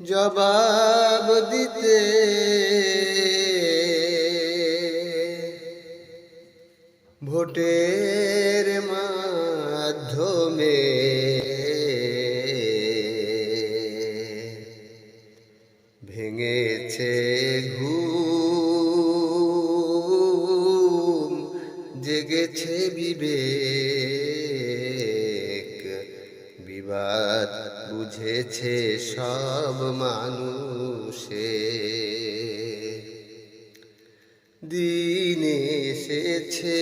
জবাব দিতে ভোটের বুঝেছে সব মানুষে। দিন এসেছে।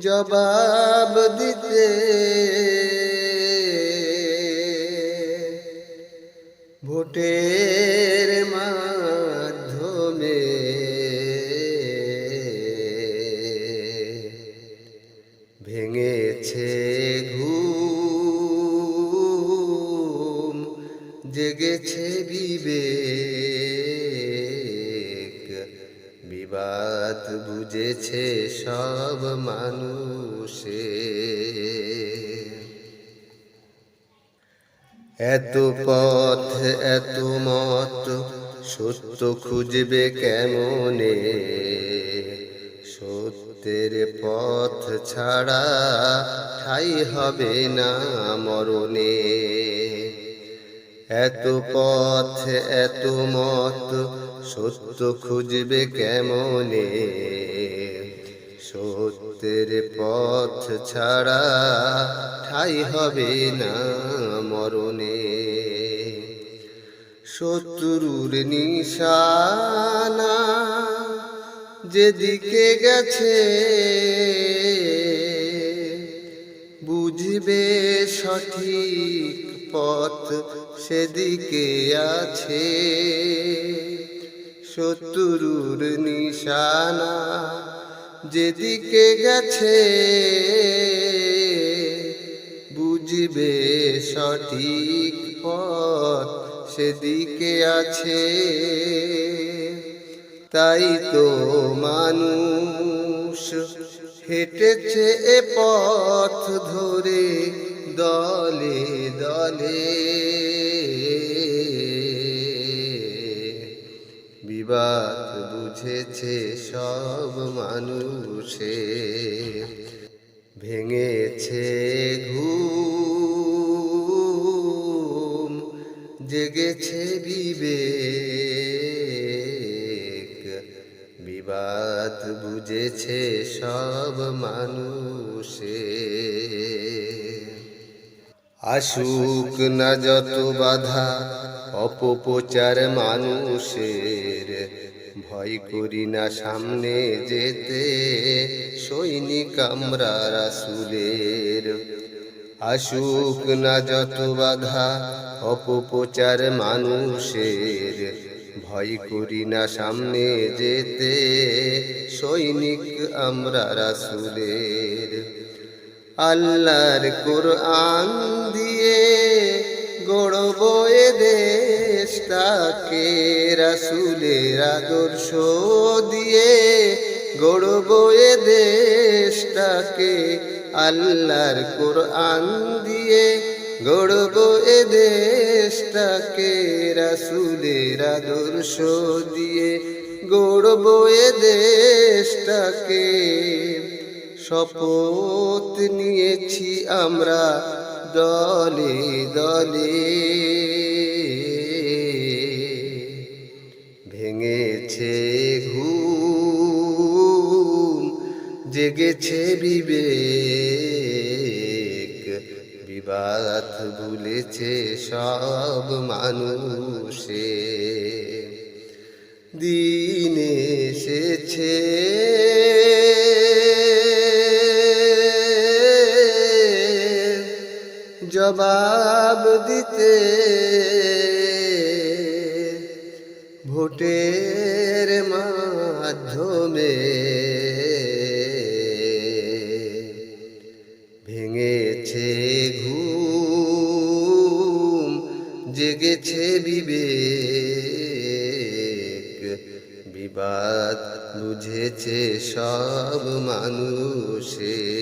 জবাব দিতে। ভোটের ভেঙেছে ঘুম, জেগেছে বিবেক। বিবাদ বুঝেছে সব মানুষে। এত পথ, এত মত, সত্য খুঁজবে কেমনে? সত্যের পথ ছাড়া ঠাই হবে না মরণে। এত পথ, এত মত সত্য খুঁজবে কেমনে? সত্যের পথ ছাড়া ঠাই হবে না মরণে। শত্রুর নিশানা যেদিকে গেছে, বুঝবে সঠিক পথ সেদিকে আছে। শত্রুর নিশানা যেদিকে গেছে, বুঝবে সঠিক পথ সেদিকে আছে। তাই তো মানুষ হেঁটেছে এ পথ ধরে দলে দলে। বিবাদ বুঝেছে সব মানুষে, ভেঙেছে ঘুম, জেগেছে বিবেক। বিবাদ বুঝেছে সব মানুষে। আসুক না যত বাধা অপপ্রচার মানুষের, ভয় করি না সামনে যেতে সৈনিক আমরা রাসুলের। আসুক না যত বাধা অপপ্রচার মানুষের ভয় করি না সামনে যেতে। সৈনিক আমরা রাসুলের। আল্লাহর কোরআন দিয়ে গড়ব এ দেশটাকে। রাসুলের আদর্শ দিয়ে গড়ব এ দেশটাকে। আল্লাহর কোরআন দিয়ে গড়ব এ দেশটাকে রাসুলের আদর্শ দিয়ে গড়ব এ দেশটাকে শপথ নিয়েছি আমরা দলে দলে। ভেঙেছে ঘুম, জেগেছে বিবেক। বিবাদ ভুলেছে সব মানুষে। দিন এসেছে। জবাব দিতে ভোটের মাধ্যমে বিবাদ বুঝেছে সব মানুষের